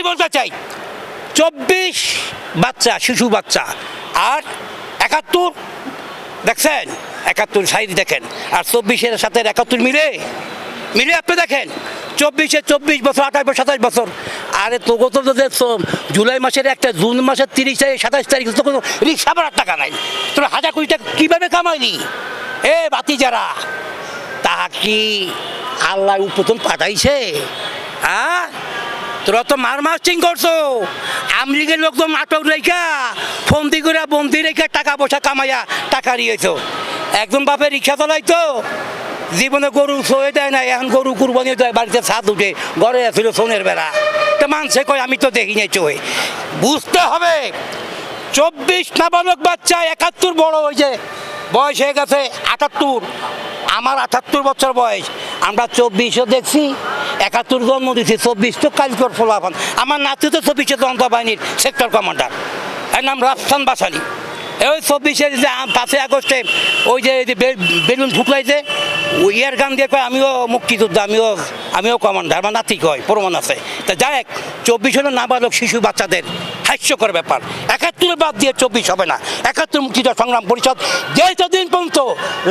তাই বলতে চাই। চব্বিশ বাচ্চা, শিশু বাচ্চা আর একাত্তর, দেখছেন? একাত্তর সাইড দেখেন। আর চব্বিশের সাথে একাত্তর মিলে? মিলে আপনি দেখেন? চব্বিশে চব্বিশ বছর, আঠাশ বছর, সাতাশ বছর। আরে তো তো জুলাই মাসের একটা, জুন মাসের তিরিশ তারিখ, সাতাশ তারিখ, তো কোনো রিক্সা ভাড়ার টাকা নাই। তোর হাজার কোটি টাকা কীভাবে কামাইলি? এ বাতি যারা তাহা কি আল্লাহ উপতন পাঠাইছে? হ্যাঁ তোরা তো মার মাস্টিং করছ। আমলিগের লোকজন নাটক রেখা ফন্দি করে বন্দি রেখে টাকা পয়সা কামাইয়া টাকা নিয়েছো একজন বাপে রিক্সা চালাইতো জীবনে গরু সয়ে দেয় না এখন গরু কুরবানি দেয় বাড়িতে ছাদ উঠে ঘরে আসছিল সোনের বেড়া। তো মানছে কয়, আমি তো দেখি নাই চোহে বুঝতে হবে, চব্বিশ নাবালক বাচ্চা একাত্তর বড় হয়েছে বয়স হয়ে গেছে আটাত্তর। আমার আটাত্তর বছর বয়স। আমরা চব্বিশও দেখছি একাত্তর জন্ম দিচ্ছি চব্বিশ তো কালকর ফলাফল। আমার নাতি তো চব্বিশে জনতা বাহিনীর সেক্টর কমান্ডার এর নাম রাফসান বাসানি ওই চব্বিশে যে পাঁচই আগস্টে ওই যে বেলুন ফুটলাইছে ইয়ার গান দিয়ে কয়, আমিও মুক্তিযোদ্ধা, আমিও আমিও কমান্ডার আমার নাতি কয়, প্রমাণ আছে। তা যাই চব্বিশ হলো নাবালক শিশু বাচ্চাদের হাস্যকর ব্যাপার। একাত্তর বাদ দিয়ে চব্বিশ হবে না। একাত্তর মুক্তিযোদ্ধা সংগ্রাম পরিষদ যে দিন পর্যন্ত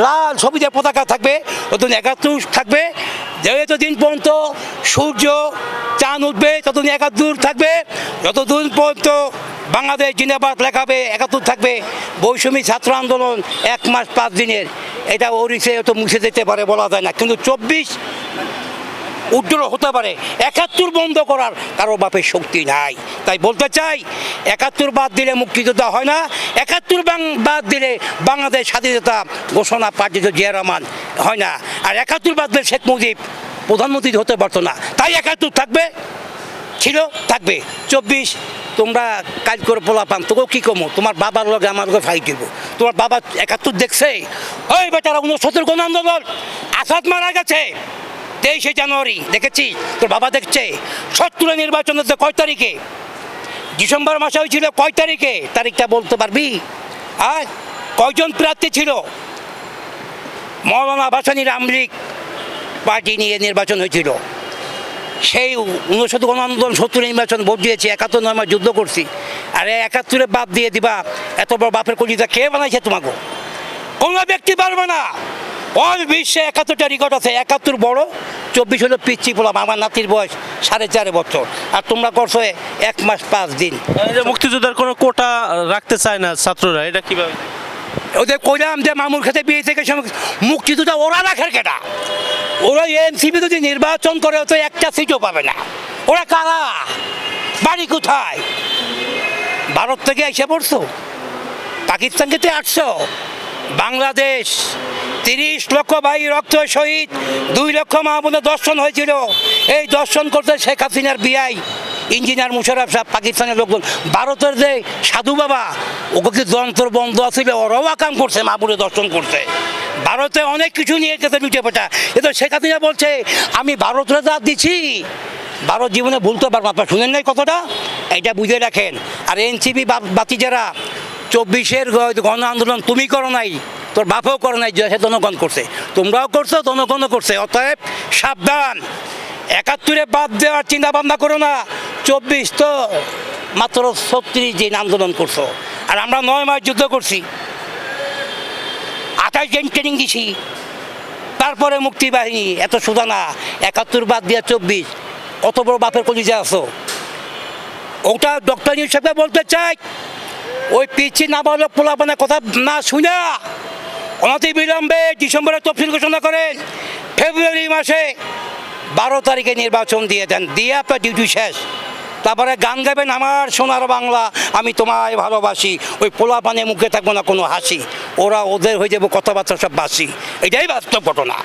লাল সবুজে পতাকা থাকবে ওদিন একাত্তর থাকবে যেহেতু দিন পর্যন্ত সূর্য, চাঁদ উঠবে, ততদিন একাত্তর থাকবে, যতদিন পর্যন্ত বাংলাদেশ জিন্দাবাদ লেখাবে, একাত্তর থাকবে, বৈষম্য ছাত্র আন্দোলন এক মাস পাঁচ দিনের, এটা ওড়িশে তো মুছে যেতে পারে বলা যায় না। কিন্তু চব্বিশ উজ্জ্বল হতে পারে। একাত্তর বন্ধ করার কারও বাপের শক্তি নাই। তাই বলতে চাই, একাত্তর বাদ দিলে মুক্তিযোদ্ধা হয় না। একাত্তর বাদ দিলে বাংলাদেশ স্বাধীনতা ঘোষণা পার্টিত জিয়া রহমান হয় না। আর একাত্তর বাদ দিলে শেখ মুজিব প্রধানমন্ত্রী হতে পারতো না। তাই একাত্তর থাকবে? ছিল, থাকবে। চব্বিশ, তোমরা কাজ করে পোলা পান তোকেও কী কমো? তোমার বাবার লগে আমার লগে ফাইট দিব তোমার বাবা একাত্তর দেখছে? ওই বেটারা উনসত্তর গণ আন্দোলন, আসাদ মারা গেছে। তেইশে জানুয়ারি, দেখেছি? তোর বাবা দেখছে। সত্তরে নির্বাচন হচ্ছে কয় তারিখে? ডিসেম্বর মাসে হয়েছিল কয় তারিখে? তারিখটা বলতে পারবি? আর কয়জন প্রার্থী ছিল? মৌলানা ভাসানির আমলিক পার্টি নিয়ে নির্বাচন হয়েছিল। সেই উনসত্তর গণ সত্তর নির্বাচন ভোট দিয়েছি, একাত্তর নয় যুদ্ধ করছি। আরে একাত্তরে বাপ দিয়ে দিবা, এত বড় বাপের কলিজা কে বানাইছে তোমাকে? কোনো ব্যক্তি পারবে না। অল বিশ্বে একাত্তরটা রেকর্ড আছে। একাত্তর বড় চব্বিশ হলো পিচ্ছি বললাম আমার নাতির বয়স সাড়ে চার বছর। আর তোমরা করছ এক মাস পাঁচ দিন। মুক্তিযোদ্ধার কোনো কোটা রাখতে চায় না ছাত্ররা এটা কীভাবে? ওদের কইলাম যে মামুর খেতে বিয়ে থেকে মুক্তিযোদ্ধা ওরা রাখার কেটা ওরা এনসিপি যদি নির্বাচন করে তো একটা সিটও পাবে না। ওরা কারা? বাড়ি কোথায়? ভারত থেকে এসে পড়ছো? পাকিস্তানকে তো আটশো বাংলাদেশ? তিরিশ লক্ষ ভাই রক্ত শহীদ। দুই লক্ষ মা বোনের দর্শন হয়েছিল। এই দর্শন করতে শেখ হাসিনার বিআই, ইঞ্জিনিয়ার মুশারফ সাহেব, পাকিস্তানের লোকজন, ভারতের যে সাধু বাবা, ওকে কি যন্ত্র বন্ধ আছিল ওরাও কাম করছে, মা বোনের দর্শন করছে ভারতে অনেক কিছু নিয়ে যেতে লুটে পেটা। এ তো শেখ হাসিনা বলছে, আমি ভারতের যা দিছি। ভারত জীবনে ভুলতে পারব আপনার শুনেন নাই কতটা এটা বুঝে রাখেন। আর এনসিপি বাতি যারা, চব্বিশের গণ আন্দোলন তুমি করো নাই। তোর বাপও করে নাই, যে জনগণ করছে। তোমরাও করছ, জনগণও করছে। অতএব সাবধান। একাত্তরে বাদ দেওয়ার চিন্তা ভাবনা করো না। চব্বিশ তো মাত্র ছত্রিশ দিন আন্দোলন করছ। আর আমরা নয় মাস যুদ্ধ করছি। আঠাশ দিন ট্রেনিং দিছি। তারপরে মুক্তি বাহিনী এত সোজা না একাত্তর বাদ দিয়ে চব্বিশ। অত বড় বাপের কলিজা আছো। ওটা ডক্টর হিসেবে বলতে চাই, ওই পিচ্ছি নাবালক পোলাপানের কথা না শুনে অনতি বিলম্বে ডিসেম্বরে তফসিল ঘোষণা করেন ফেব্রুয়ারি মাসে বারো তারিখে নির্বাচন দিয়ে দেন। দিয়ে আপনার ডিউটি শেষ। তারপরে গান গাবেন আমার সোনার বাংলা, আমি তোমায় ভালোবাসি। ওই পোলা পানে মুখে থাকব না কোনো হাসি। ওরা ওদের হয়ে যাব কথাবার্তা সব বাসি এটাই বাস্তব ঘটনা।